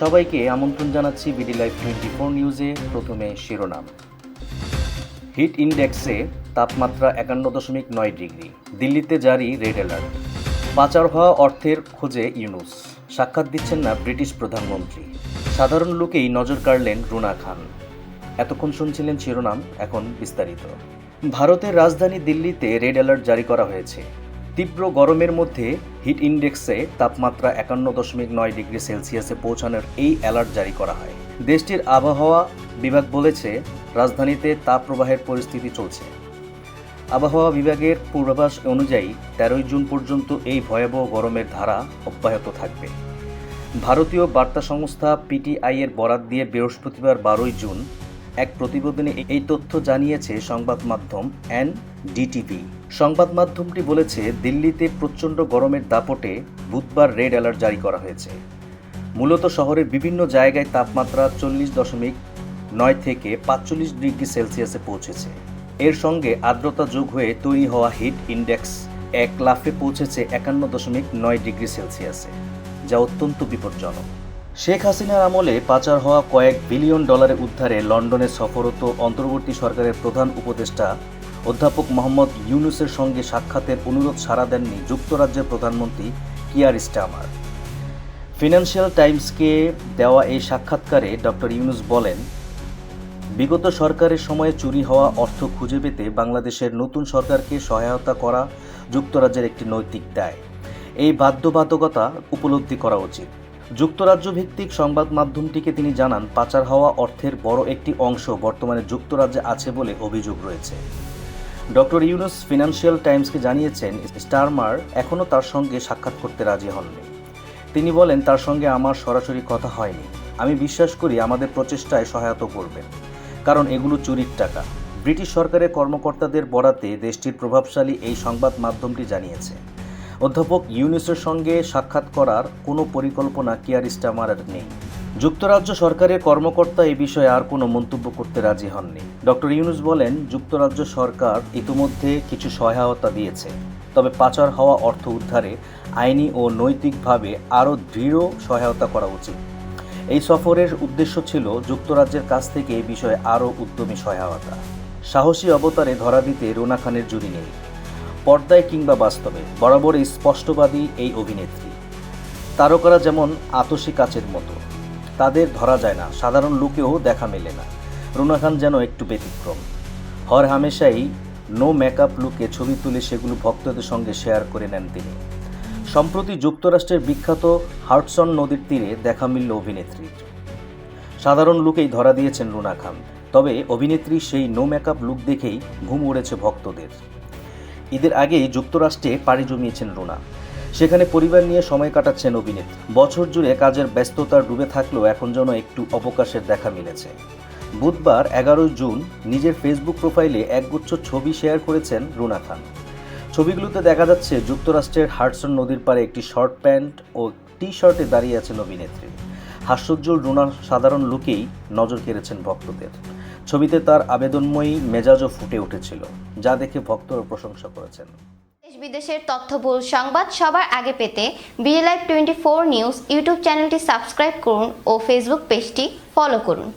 সবাইকে আমন্ত্রণ জানাচ্ছি বিডি লাইভ টোয়েন্টি ফোর নিউজে প্রথমে শিরোনাম। হিট ইন্ডেক্সে তাপমাত্রা একান্ন দশমিক নয় ডিগ্রি, দিল্লিতে জারি রেড অ্যালার্ট। পাচার হওয়া অর্থের খোঁজে ইউনুস, সাক্ষাৎ দিচ্ছেন না ব্রিটিশ প্রধানমন্ত্রী। সাধারণ লোকেই নজর কাড়লেন রুনা খান। এতক্ষণ শুনছিলেন শিরোনাম, এখন বিস্তারিত। ভারতের রাজধানী দিল্লিতে রেড অ্যালার্ট জারি করা হয়েছে। তীব্র গরমের মধ্যে হিট ইন্ডেক্সে তাপমাত্রা একান্ন দশমিক নয় ডিগ্রি সেলসিয়াসে পৌঁছানোর এই অ্যালার্ট জারি করা হয়। দেশটির আবহাওয়া বিভাগ বলেছে, রাজধানীতে তাপপ্রবাহের পরিস্থিতি চলছে। আবহাওয়া বিভাগের পূর্বাভাস অনুযায়ী তেরোই জুন পর্যন্ত এই ভয়াবহ গরমের ধারা অব্যাহত থাকবে। ভারতীয় বার্তা সংস্থা পিটিআই এর বরাত দিয়ে বৃহস্পতিবার বারোই জুন এক প্রতিবেদনে এই তথ্য জানিয়েছে সংবাদ মাধ্যম এন ডিটিভি সংবাদ মাধ্যমটি বলেছে, দিল্লিতে প্রচণ্ড গরমের দাপটে বুধবার রেড অ্যালার্ট জারি করা হয়েছে। মূলত শহরের বিভিন্ন জায়গায় তাপমাত্রা চল্লিশ দশমিক নয় থেকে পাঁচচল্লিশ ডিগ্রি সেলসিয়াসে পৌঁছেছে। এর সঙ্গে আর্দ্রতা যোগ হয়ে তৈরি হওয়া হিট ইন্ডেক্স এক লাফে পৌঁছেছে একান্ন দশমিক নয় ডিগ্রি সেলসিয়াসে, যা অত্যন্ত বিপজ্জনক। শেখ হাসিনার আমলে পাচার হওয়া কয়েক বিলিয়ন ডলারের উদ্ধারে লন্ডনে সফররত অন্তর্বর্তী সরকারের প্রধান উপদেষ্টা অধ্যাপক মোহাম্মদ ইউনুসের সঙ্গে সাক্ষাতের অনুরোধ সাড়া দেননি যুক্তরাজ্যের প্রধানমন্ত্রী কিয়ার স্টামার। ফিনান্সিয়াল টাইমসকে দেওয়া এই সাক্ষাৎকারে ডক্টর ইউনুস বলেন, বিগত সরকারের সময়ে চুরি হওয়া অর্থ খুঁজে পেতে বাংলাদেশের নতুন সরকারকে সহায়তা করা যুক্তরাজ্যের একটি নৈতিক দায়। এই বাধ্যবাধকতা উপলব্ধি করা উচিত। যুক্তরাজ্য ভিত্তিক সংবাদ মাধ্যমটিকে তিনি জানান, পাচার হওয়া অর্থের বড় একটি অংশ বর্তমানে যুক্তরাজ্যে আছে বলে অভিযোগ রয়েছে। ডক্টর ইউনুস ফিনান্সিয়াল টাইমসকে জানিয়েছেন, স্টারমার এখনও তার সঙ্গে সাক্ষাৎ করতে রাজি হননি। তিনি বলেন, তার সঙ্গে আমার সরাসরি কথা হয়নি। আমি বিশ্বাস করি আমাদের প্রচেষ্টায় সহায়তা করবেন কারণ এগুলো চুরির টাকা। ব্রিটিশ সরকারের কর্মকর্তাদের বরাতে দেশটির প্রভাবশালী এই সংবাদ মাধ্যমটি জানিয়েছে। অধ্যাপক ইউনুসের সঙ্গে সাক্ষাৎ করার কোনো পরিকল্পনা কিয়ার স্টামারের নেই। যুক্তরাজ্য সরকারের কর্মকর্তা এই বিষয়ে আর কোনো মন্তব্য করতে রাজি হননি। ডক্টর ইউনুস বলেন, যুক্তরাজ্য সরকার ইতিমধ্যে কিছু সহায়তা দিয়েছে, তবে পাচার হওয়া অর্থ উদ্ধারে আইনি ও নৈতিকভাবে আরও দৃঢ় সহায়তা করা উচিত। এই সফরের উদ্দেশ্য ছিল যুক্তরাজ্যের কাছ থেকে এই বিষয়ে আরও উদ্যমী সহায়তা। সাহসী অবতারে ধরা দিতে রোনা খানের জুড়ি নেই। পর্দায় কিংবা বাস্তবে বরাবরই স্পষ্টবাদী এই অভিনেত্রী। তারকারা যেমন আতসী কাচের মতো, তাদের ধরা যায় না, সাধারণ লোকেও দেখা মেলে না। রুনা খান যেন একটু ব্যতিক্রম। হর হামেশাই নো মেকআপ লুকে ছবি তুলে সেগুলো ভক্তদের সঙ্গে শেয়ার করে নেন তিনি। সম্প্রতি যুক্তরাষ্ট্রের বিখ্যাত হার্টসন নদীর তীরে দেখা মিলল অভিনেত্রীর। সাধারণ লুকেই ধরা দিয়েছেন রুনা খান, তবে অভিনেত্রী সেই নো মেকআপ লুক দেখেই ঘুম উড়েছে ভক্তদের। ঈদের আগেই যুক্তরাষ্ট্রে পাড়ি জমিয়েছেন রুনা। সেখানে পরিবার নিয়ে সময় কাটাচ্ছেন অভিনেত্রী বছর জুড়ে কাজের ব্যস্ততার ডুবে থাকলেও এখন যেন একটু অবকাশের দেখা মিলেছে। বুধবার এগারোই জুন নিজের ফেসবুক প্রোফাইলে একগুচ্ছ ছবি শেয়ার করেছেন রুনা খান। ছবিগুলোতে দেখা যাচ্ছে যুক্তরাষ্ট্রের হার্টসন নদীর পাড়ে একটি শর্ট প্যান্ট ও টি শার্টে দাঁড়িয়ে আছেন অভিনেত্রী। হাস্যোজ্জ্বল রুনার সাধারণ লুকেই নজর কেড়েছেন ভক্তদের। ছবিতে তার আবেদনময়ী মেজাজও ফুটে উঠেছিল, যা দেখে ভক্তরা প্রশংসা করেছেন। দেশ বিদেশের তথ্যবহুল সংবাদ সবার আগে পেতে live twenty four news YouTube চ্যানেলটি সাবস্ক্রাইব করুন ও ফেসবুক পেজটি ফলো করুন।